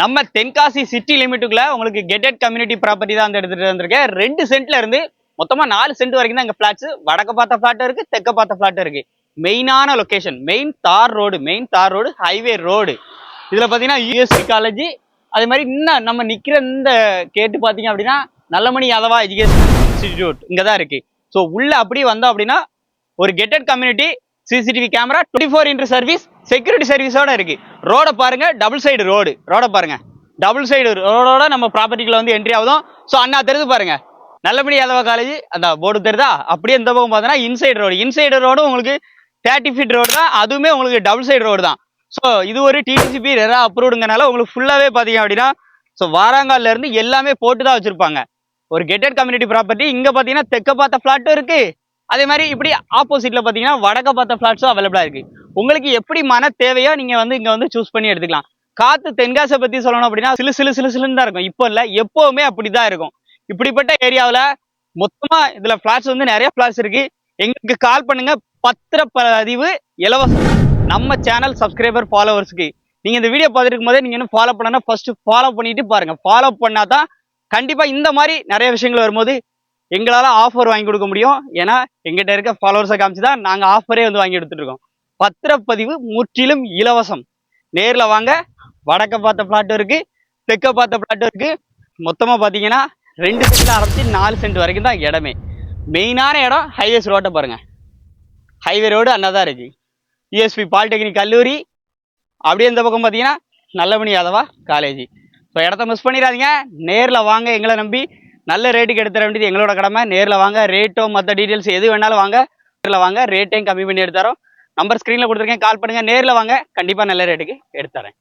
நம்ம தென்காசி சிட்டி லிமிட்டுக்குள்ள உங்களுக்கு கெட்டட் community property தான் வந்து எடுத்துட்டு வந்திருக்கேன். ரெண்டு சென்ட்ல இருந்து மொத்தமா நாலு சென்ட் வரைக்கும் தான் இங்க பிளாட்ஸ் வடக்க பார்த்த பிளாட் இருக்கு தெற்க பார்த்த பிளாட் இருக்கு. மெயினான location main tar road main tar road highway road இதுல பாத்தீங்கன்னா யூஎஸ்சி காலேஜ் அதே மாதிரி இன்னும் நம்ம நிக்கிற இந்த கேட்டு பாத்தீங்க அப்படின்னா நல்லமணி யாதவா எஜுகேஷன் இன்ஸ்டிடியூட் இங்க தான் இருக்கு. ஸோ உள்ள அப்படியே வந்தோம் அப்படின்னா ஒரு gated community CCTV camera twenty four inter service security சர்வீஸோட இருக்கு. ரோட பாருங்க டபுள் சைடு ரோடு ரோட பாருங்க. டபுள் சைடு ரோடோட நம்ம ப்ராப்பர்ட்டிக்குள்ள வந்து என்ட்ரி ஆகுதும் ஸோ அண்ணா தெரிது பாருங்க. நல்லபடி யாதவா காலேஜ் அந்த போர்டு தெரியுதா அப்படியே இந்த பக்கம் பார்த்தோன்னா இன்சைடு ரோடு இன்சைடு ரோடும் உங்களுக்கு தேர்ட்டி ஃபீட் ரோடு தான். அதுவுமே உங்களுக்கு டபுள் சைடு ரோடு தான். ஸோ இது ஒரு டிடிசிபி ரெரா அப்ரூவ்டுங்கனால உங்களுக்கு ஃபுல்லாகவே பார்த்தீங்க அப்படின்னா ஸோ வாராங்கால்ல இருந்து எல்லாமே போட்டு தான் வச்சுருப்பாங்க. ஒரு கெட்டட் கம்யூனிட்டி ப்ராப்பர்ட்டி இங்கே பார்த்தீங்கன்னா தெற்க பார்த்த ஃப்ளாட்டும் இருக்குது அதே மாதிரி இப்படி ஆப்போசிட்ல பார்த்தீங்கன்னா வடக்க பார்த்த ஃப்ளாட்ஸும் அவைலபிளாக இருக்கு. உங்களுக்கு எப்படி மன தேவையோ நீங்கள் வந்து இங்கே வந்து சூஸ் பண்ணி எடுத்துக்கலாம். காற்று தென்காசை பற்றி சொல்லணும் அப்படின்னா சிலு சிலு சிலு சிலுன்னு தான் இருக்கும். இப்போ இல்லை எப்போவுமே அப்படி தான் இருக்கும். இப்படிப்பட்ட ஏரியாவில் மொத்தமாக இதில் ஃப்ளாட்ஸ் வந்து நிறைய ஃப்ளாட்ஸ் இருக்கு. எங்களுக்கு கால் பண்ணுங்க. பத்திரப்பதிவு இலவசம். நம்ம சேனல் சப்ஸ்கிரைபர் ஃபாலோவர்ஸ்க்கு நீங்கள் இந்த வீடியோ பார்த்துருக்கும் போதே நீங்கள் இன்னும் ஃபாலோ பண்ணனா ஃபர்ஸ்ட் ஃபாலோ பண்ணிட்டு பாருங்க. ஃபாலோ பண்ணாதான் கண்டிப்பாக இந்த மாதிரி நிறைய விஷயங்கள் வரும்போது எங்களால் ஆஃபர் வாங்கி கொடுக்க முடியும். ஏன்னா எங்கிட்ட இருக்க ஃபாலோவர்ஸை காமிச்சு தான் நாங்கள் ஆஃபரே வந்து வாங்கி எடுத்துட்ருக்கோம் பத்திரப்பதிவு முற்றிலும் இலவசம். நேரில் வாங்க வடக்க பார்த்த பிளாட்டும் இருக்குது தெற்க பார்த்த பிளாட்டும் இருக்குது மொத்தமாக பார்த்தீங்கன்னா ரெண்டு சென்ட்ல ஆரம்பித்து நாலு சென்ட் வரைக்கும் தான் இடமே. மெயினான இடம் ஹைவேஸ் ரோட்டை பாருங்கள் ஹைவே ரோடு அண்ணா தான் இருக்கு. பாலிடெக்னிக் கல்லூரி. அப்படியே இந்த பக்கம் பார்த்தீங்கன்னா நல்லமணி யாதவா காலேஜ் ஸோ இடத்த மிஸ் பண்ணிடாதீங்க. நேரில் வாங்க எங்களை நம்பி நல்ல ரேட்டுக்கு எடுத்துற வேண்டியது எங்களோட கடமை. நேரில் வாங்க ரேட்டோ மற்ற டீட்டெயில்ஸ் எது வேணாலும் வாங்க. நேரில் வாங்க ரேட்டையும் கம்மி பண்ணி எடுத்துறோம் நம்பர் ஸ்க்ரீனில் கொடுத்துருக்கேன் கால் பண்ணுங்கள் நேரில் வாங்க கண்டிப்பாக நல்ல ரேட்டுக்கு எடுத்துறேன்